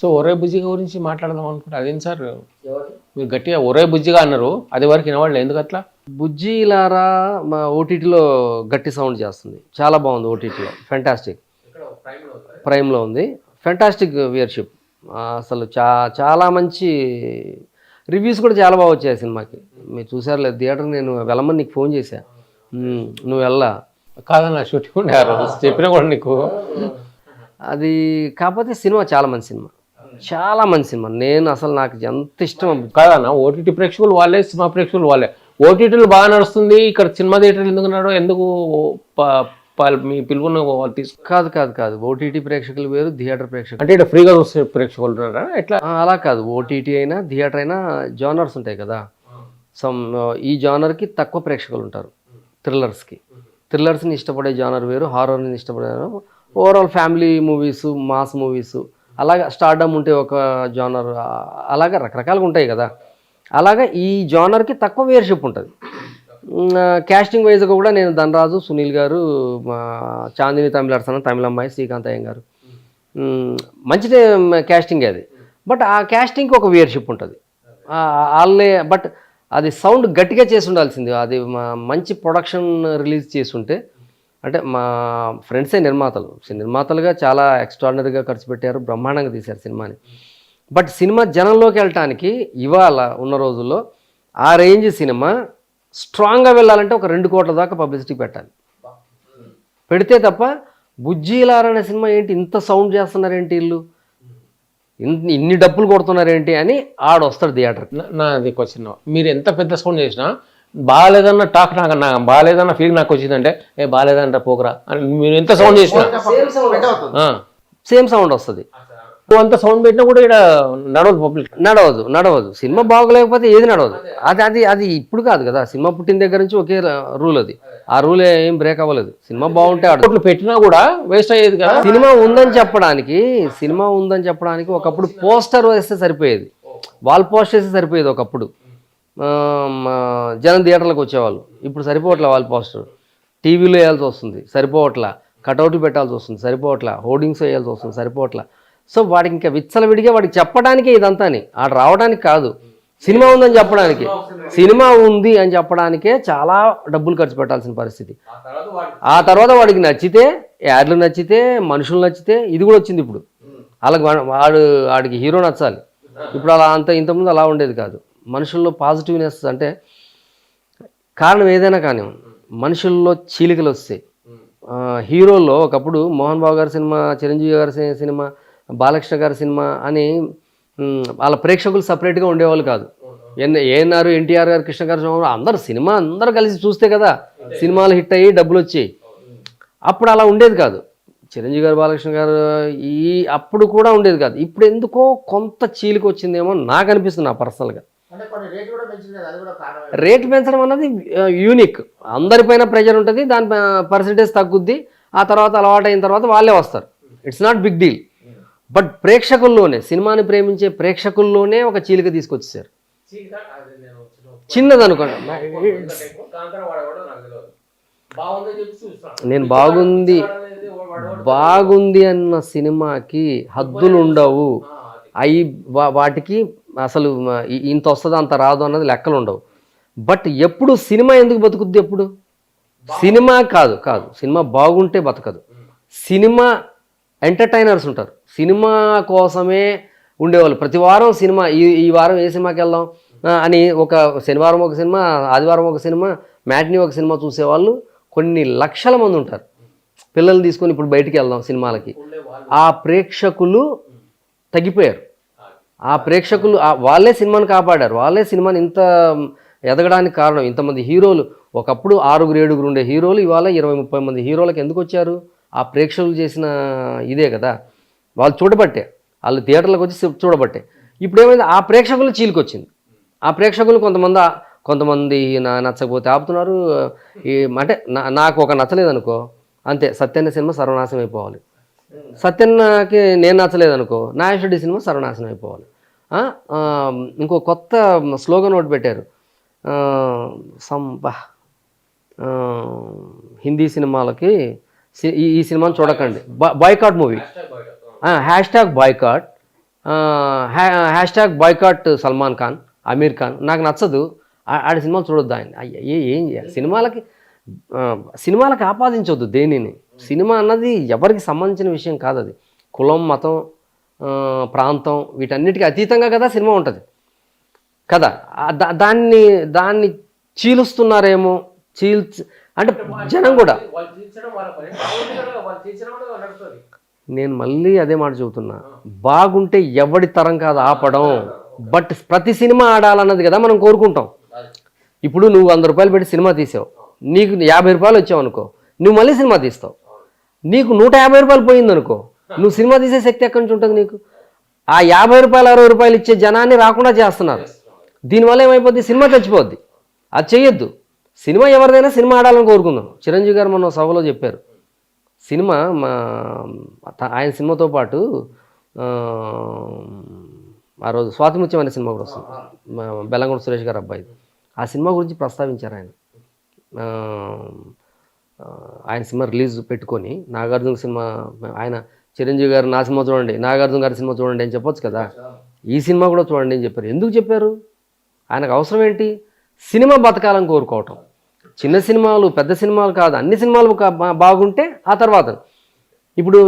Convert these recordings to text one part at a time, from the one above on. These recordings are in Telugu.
సో ఒరే బుజ్జిగా గురించి మాట్లాడదాం అనుకుంటే. అదేం సార్? మీరు గట్టిగా ఒరే బుజ్జిగా అన్నారు. అది వరకు వినవాళ్ళు ఎందుకు అట్లా? బుజ్జిలారా మా ఓటీటీలో గట్టి సౌండ్ చేస్తుంది. చాలా బాగుంది ఓటీటీలో. ఫెంటాస్టిక్ ప్రైమ్లో ఉంది? ఫెంటాస్టిక్ వ్యూయర్షిప్ అసలు చా చాలా మంచి రివ్యూస్ కూడా చాలా బాగా వచ్చాయి ఆ సినిమాకి. మీరు చూసారు లేదు థియేటర్ నేను వెళ్ళమని నీకు ఫోన్ చేశా. నువ్వు వెళ్ళా. కాదన్న షూటింగ్ ఉండే చెప్పినా కూడా నీకు. అది కాకపోతే సినిమా చాలా మంచి సినిమా. చాలా మంచి సినిమా. నేను అసలు నాకు ఎంత ఇష్టం కాదన్న ఓటీటీ ప్రేక్షకులు వాళ్ళే సినిమా ప్రేక్షకులు వాళ్ళే. ఓటీటీలు బాగా నడుస్తుంది ఇక్కడ సినిమా థియేటర్లు ఎందుకు నడవ ఎందుకు మీ పిలుపుని వాళ్ళు తీసుకు కాదు కాదు కాదు. ఓటీటీ ప్రేక్షకులు వేరు థియేటర్ ప్రేక్షకులు. అంటే ఇక్కడ ఫ్రీగా చూసే ప్రేక్షకులు ఉన్నారా ఎట్లా అలా కాదు. ఓటీటీ అయినా థియేటర్ అయినా జానర్స్ ఉంటాయి కదా. సమ్ ఈ జానర్కి తక్కువ ప్రేక్షకులు ఉంటారు థ్రిల్లర్స్కి. థ్రిల్లర్స్ని ఇష్టపడే జానర్ వేరు హారర్ని ఇష్టపడే overall family movies mass movies అలాగా స్టార్డమ్ ఉంటే ఒక జానర్ అలాగా రకరకాలుగా ఉంటాయి కదా. అలాగా ఈ జానర్కి తక్కువ వేర్షిప్ ఉంటుంది. క్యాస్టింగ్ వైజ్గా కూడా నేను ధనరాజు సునీల్ గారు మా చాందిని తమిళర్సన తమిళ అమ్మాయి శ్రీకాంత్ అయ్యం గారు. మంచి మంచిదే క్యాస్టింగ్ అది. బట్ ఆ క్యాస్టింగ్కి ఒక వేర్షిప్ ఉంటుంది. వాళ్ళే బట్ అది సౌండ్ గట్టిగా చేసి ఉండాల్సింది. అది మంచి ప్రొడక్షన్ రిలీజ్ చేసి ఉంటే అంటే మా ఫ్రెండ్సే నిర్మాతలు. నిర్మాతలుగా చాలా ఎక్స్ట్రాడినరీగా ఖర్చు పెట్టారు బ్రహ్మాండంగా తీశారు సినిమాని. బట్ సినిమా జనంలోకి వెళ్ళటానికి ఇవాళ ఉన్న రోజుల్లో ఆ రేంజ్ సినిమా స్ట్రాంగ్గా వెళ్ళాలంటే ఒక రెండు కోట్ల దాకా పబ్లిసిటీ పెట్టాలి. పెడితే తప్ప బుజ్జీలారనే సినిమా ఏంటి? ఇంత సౌండ్ చేస్తున్నారేంటి వీళ్ళు ఇన్ని ఇన్ని డబ్బులు కొడుతున్నారేంటి అని ఆడ థియేటర్ నా- నాది క్వశ్చన్. మీరు ఎంత పెద్ద సౌండ్ చేసినా బాగాలేదన్న టాక్ నాకు నా బాగాలేదన్న ఫీలింగ్ నాకు వచ్చిందంటే ఏ బాగాలేదంట పోకరా అని మీరు ఎంత సౌండ్ చేసినా. ఆ. సేమ్ సౌండ్ వస్తుంది. అంత సౌండ్ పెట్టినా కూడా ఇక్కడ నడవదు పబ్లిక్ నడవదు నడవదు. సినిమా బాగోలేకపోతే ఏది నడవదు. అది అది అది ఇప్పుడు కాదు కదా. సినిమా పుట్టిన దగ్గర నుంచి ఒకే రూల్ అది. ఆ రూల్ ఏం బ్రేక్ అవ్వలేదు. సినిమా బాగుంటే ఆడు కోట్లు పెట్టినా కూడా వేస్ట్ అయ్యేది కదా. సినిమా ఉందని చెప్పడానికి సినిమా ఉందని చెప్పడానికి ఒకప్పుడు పోస్టర్ వేస్తే సరిపోయేది. వాల్ పోస్టర్ వేస్తే సరిపోయేది ఒకప్పుడు. జనం థియేటర్లకు వచ్చేవాళ్ళు. ఇప్పుడు సరిపోవట్లే వాల్ పోస్టర్. టీవీలో వేయాల్సి వస్తుంది సరిపోవట్లా. కటౌట్లు పెట్టాల్సి వస్తుంది సరిపోవట్లా. హోర్డింగ్స్ వేయాల్సి వస్తుంది సరిపోవట్లా. సో వాడికి ఇంకా విచ్చలవిడిగా వాడికి చెప్పడానికే ఇదంతాని. ఆడ రావడానికి కాదు. సినిమా ఉందని చెప్పడానికి. సినిమా ఉంది అని చెప్పడానికే చాలా డబ్బులు ఖర్చు పెట్టాల్సిన పరిస్థితి. ఆ తర్వాత వాడికి నచ్చితే యాడ్లు నచ్చితే మనుషులు నచ్చితే ఇది కూడా వచ్చింది ఇప్పుడు. వాళ్ళకి వాడు వాడికి హీరో నచ్చాలి. ఇప్పుడు అలా అంత ఇంతకుముందు అలా ఉండేది కాదు. మనుషుల్లో పాజిటివ్నెస్ అంటే కారణం ఏదైనా కానీ మనుషుల్లో చీలికలు వస్తాయి. హీరోల్లో ఒకప్పుడు మోహన్ బాబు గారి సినిమా చిరంజీవి గారి సినిమా బాలకృష్ణ గారి సినిమా అని వాళ్ళ ప్రేక్షకులు సపరేట్గా ఉండేవాళ్ళు కాదు. ఎన్ ఏఎన్ఆర్ ఎన్టీఆర్ గారు కృష్ణ గారు సినిమా అందరు సినిమా అందరూ కలిసి చూస్తే కదా సినిమాలు హిట్ అయ్యి డబ్బులు వచ్చాయి. అప్పుడు అలా ఉండేది కాదు. చిరంజీవి గారు బాలకృష్ణ గారు ఈ అప్పుడు కూడా ఉండేది కాదు. ఇప్పుడు ఎందుకో కొంత చీలిక వచ్చిందేమో నాకు అనిపిస్తుంది నా పర్సనల్గా రేట్ పెంచడం అన్నది యూనిక్ అందరిపైన ప్రెషర్ ఉంటుంది దాని పర్సంటేజ్ తగ్గుద్ది ఆ తర్వాత అలవాటు అయిన తర్వాత వాళ్ళే వస్తారు. It's not big deal but ప్రేక్షకుల్లోనే సినిమాని ప్రేమించే ప్రేక్షకుల్లోనే ఒక చీలిక తీసుకొచ్చేసారు. చిన్నది అనుకోండి నేను బాగుంది బాగుంది అన్న సినిమాకి హద్దులు ఉండవు. వా- వాటికి అసలు ఇంత వస్తుంది అంత రాదు అన్నది లెక్కలు ఉండవు. బట్ ఎప్పుడు సినిమా ఎందుకు బతుకుద్ది ఎప్పుడు? సినిమా కాదు కాదు. సినిమా బాగుంటే బతకదు. సినిమా ఎంటర్టైనర్స్ ఉంటారు. సినిమా కోసమే ఉండేవాళ్ళు. ప్రతి వారం సినిమా ఈ ఈ వారం ఏ సినిమాకి వెళ్దాం అని ఒక శనివారం ఒక సినిమా ఆదివారం ఒక సినిమా మ్యాట్నీ ఒక సినిమా చూసేవాళ్ళు కొన్ని లక్షల మంది ఉంటారు. పిల్లల్ని తీసుకొని ఇప్పుడు బయటికి వెళ్దాం సినిమాలకి. ఆ ప్రేక్షకులు తగ్గిపోయారు. ఆ ప్రేక్షకులు ఆ- వాళ్ళే సినిమాని కాపాడారు. వాళ్ళే సినిమాని ఇంత ఎదగడానికి కారణం. ఇంతమంది హీరోలు ఒకప్పుడు ఆరుగురు ఏడుగురు ఉండే హీరోలు ఇవాళ ఇరవై ముప్పై మంది హీరోలకు ఎందుకు వచ్చారు? ఆ ప్రేక్షకులు చేసిన ఇదే కదా. వాళ్ళు చూడబట్టే. వాళ్ళు థియేటర్లకు వచ్చి చూడబట్టే. ఇప్పుడు ఏమైంది? ఆ ప్రేక్షకులు చీలికొచ్చింది. ఆ ప్రేక్షకులు కొంతమంది కొంతమంది నా నచ్చకపోతే ఆపుతున్నారు. ఈ అంటే నాకు ఒక నచ్చలేదు అనుకో అంతే సత్యన్న సినిమా సర్వనాశనం అయిపోవాలి. సత్యన్నకి నేను నచ్చలేదు అనుకో నాగేశ్వరుడి సినిమా సర్వనాశనం అయిపోవాలి. ఇంకో కొత్త స్లోగన్ ఒకటి పెట్టారు. ఆ, హిందీ సినిమాలకి సి- ఈ ఈ సినిమాని చూడకండి. Boycott movie hashtag boycott hashtag boycott Salman Khan Aamir Khan. నాకు నచ్చదు. ఆడి సినిమాలు చూడొద్దు ఆయన. ఏం చేయాలి? సినిమాలకి సినిమాలకు ఆపాదించవద్దు దేనిని. సినిమా అన్నది ఎవరికి సంబంధించిన విషయం కాదు అది. కులం మతం ప్రాంతం వీటన్నిటికీ అతీతంగా కదా సినిమా ఉంటుంది. కదా? దాన్ని దాన్ని చీలుస్తున్నారేమో చీల్చి అంటే జనం కూడా. నేను మళ్ళీ అదే మాట చెబుతున్నా. బాగుంటే ఎవడి తరం కాదు ఆపడం బట్ ప్రతి సినిమా ఆడాలన్నది కదా మనం కోరుకుంటాం. ఇప్పుడు నువ్వు వంద రూపాయలు పెట్టి సినిమా తీసావు. నీకు యాభై రూపాయలు వచ్చావు అనుకో నువ్వు మళ్ళీ సినిమా తీస్తావు. నీకు నూట యాభై రూపాయలు పోయింది అనుకో నువ్వు సినిమా తీసే శక్తి ఎక్కడి నుంచి ఉంటుంది నీకు? ఆ యాభై రూపాయలు అరవై రూపాయలు ఇచ్చే జనాన్ని రాకుండా చేస్తున్నారు. దీనివల్ల ఏమైపోద్ది? సినిమా చచ్చిపోద్ది. అది చెయ్యొద్దు. సినిమా ఎవరిదైనా సినిమా ఆడాలని కోరుకుందాం. చిరంజీవి గారు మొన్న సభలో చెప్పారు. సినిమా మా ఆయన సినిమాతో పాటు ఆ, రోజు స్వాతిముత్యం అనే సినిమా కూడా వస్తుంది. మా బెల్లంకొండ సురేష్ గారు అబ్బాయి. ఆ సినిమా గురించి ప్రస్తావించారు ఆయన. ఆయన సినిమా రిలీజ్ పెట్టుకొని నాగార్జున సినిమా ఆయన చిరంజీవి గారు నా సినిమా చూడండి నాగార్జున గారి సినిమా చూడండి అని చెప్పొచ్చు కదా. ఈ సినిమా కూడా చూడండి అని చెప్పారు. ఎందుకు చెప్పారు? ఆయనకు అవసరం ఏంటి? సినిమా బతకాలని కోరుకోవటం. చిన్న సినిమాలు పెద్ద సినిమాలు కాదు అన్ని సినిమాలు బాగుంటే ఆ తర్వాత. ఇప్పుడు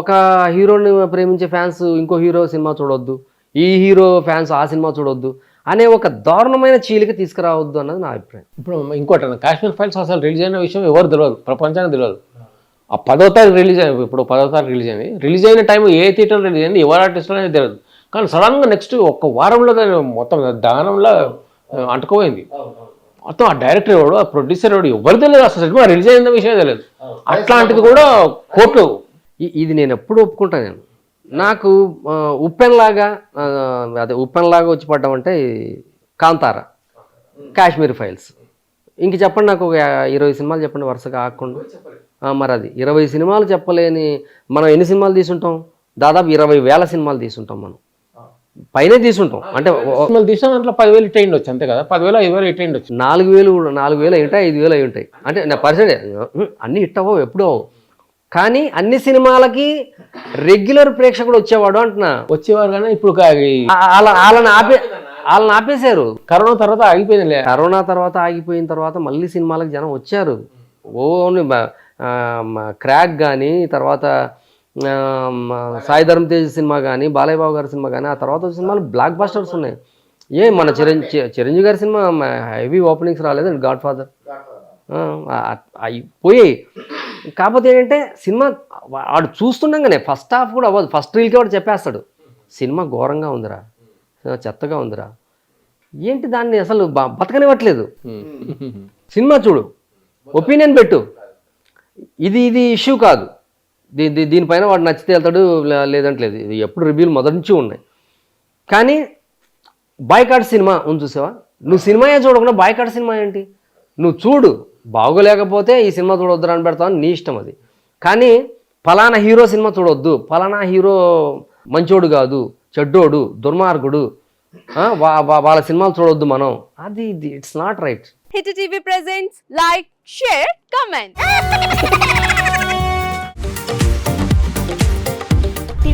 ఒక హీరోని ప్రేమించే ఫ్యాన్స్ ఇంకో హీరో సినిమా చూడొద్దు. ఈ హీరో ఫ్యాన్స్ ఆ సినిమా చూడొద్దు అనే ఒక దారుణమైన చీలిక తీసుకురావద్దు అన్నది నా అభిప్రాయం. ఇప్పుడు ఇంకోటి కాశ్మీర్ ఫైల్స్ అసలు రిలీజ్ అయిన విషయం ఎవరు తెలియదు ప్రపంచానికి తెలియదు ఆ పదో తారీఖు రిలీజ్ అయింది ఇప్పుడు పదో తారీఖు రిలీజ్ అయింది. రిలీజ్ అయిన టైం ఏ థియేటర్ రిలీజ్ అయింది ఎవరు ఆర్టిస్ట్ అనేది తెలియదు. కానీ సడన్గా నెక్స్ట్ ఒక్క వారంలో దాని మొత్తం దానంలో అంటుకుపోయింది. మొత్తం ఆ డైరెక్టర్ ఎవడు ఆ ప్రొడ్యూసర్ ఎవడు ఎవరు తెలియదు అసలు సినిమా రిలీజ్ అయిన విషయం తెలియదు. అట్లాంటిది కూడా కోర్టు ఇది నేను ఎప్పుడు ఒప్పుకుంటాను నేను. నాకు ఉప్పెన్లాగా అదే ఉప్పెన్లాగా వచ్చి పడ్డామంటే అంటే కాంతార కాశ్మీర్ ఫైల్స్. ఇంక చెప్పండి నాకు ఒక ఇరవై సినిమాలు చెప్పండి వరుసగా ఆకుండా మరి అది. ఇరవై సినిమాలు చెప్పలేని మనం ఎన్ని సినిమాలు తీసుంటాం? దాదాపు ఇరవై వేల సినిమాలు తీసుంటాం మనం. పైనే తీసుంటాం. అంటే సినిమాలు తీసిన దాంట్లో పదివేలు ఇట్ అయ్యిండొచ్చు అంతే కదా? పదివేలు ఐదు వేలు ఇట్ అయ్యిండొచ్చు నాలుగు వేలు కూడా- నాలుగు వేలు అయి ఉంటాయి ఐదు వేలు అయి ఉంటాయి. అంటే నా పర్సెంట్ అన్ని హిట్ అవ్వవు ఎప్పుడూ కానీ అన్ని సినిమాలకి రెగ్యులర్ ప్రేక్షకుడు వచ్చేవాడు అంటున్నా. వచ్చేవారు కానీ ఇప్పుడు వాళ్ళని ఆపే వాళ్ళని ఆపేశారు. కరోనా తర్వాత ఆగిపోయింది కరోనా తర్వాత ఆగిపోయిన తర్వాత మళ్ళీ సినిమాలకు జనం వచ్చారు. ఓన్లీ క్రాక్ కానీ తర్వాత సాయి ధర్మ తేజ్ సినిమా కానీ బాలయ్య బాబు గారి సినిమా కానీ ఆ తర్వాత సినిమాలు బ్లాక్ బస్టర్స్ ఉన్నాయి. ఏ మన చిరంజీ చిరంజీవి గారి సినిమా హెవీ ఓపెనింగ్స్ రాలేదండి గాడ్ ఫాదర్ పోయాయి. కాకపోతే ఏంటంటే సినిమా వాడు చూస్తుండగానే ఫస్ట్ హాఫ్ కూడా అవ్వదు. ఫస్ట్ రీల్కి వాడు చెప్పేస్తాడు సినిమా ఘోరంగా ఉందిరా సినిమా చెత్తగా ఉందిరా. ఏంటి దాన్ని అసలు బతకనివ్వట్లేదు. సినిమా చూడు ఒపీనియన్ పెట్టు. ఇది ఇది ఇష్యూ కాదు. దీ దీ- దీనిపైన వాడు నచ్చితే వెళ్తాడు లే- లేదంటే లేదు ఇది ఎప్పుడు రివ్యూలు మొదటి నుంచి ఉన్నాయి. కానీ బాయ్కాట్ సినిమా ఉంది చూసావా? నువ్వు సినిమాయే చూడకుండా బాయ్కాట్ సినిమా ఏంటి? నువ్వు చూడు బాగోలేకపోతే ఈ సినిమా చూడొద్దు అని పెడతావు నీ ఇష్టం అది. కానీ ఫలానా హీరో సినిమా చూడొద్దు. ఫలానా హీరో మంచోడు కాదు చెడ్డోడు దుర్మార్గుడు వా- వాళ్ళ సినిమాలు చూడొద్దు మనం. అది it's not right hit TV presents like share comment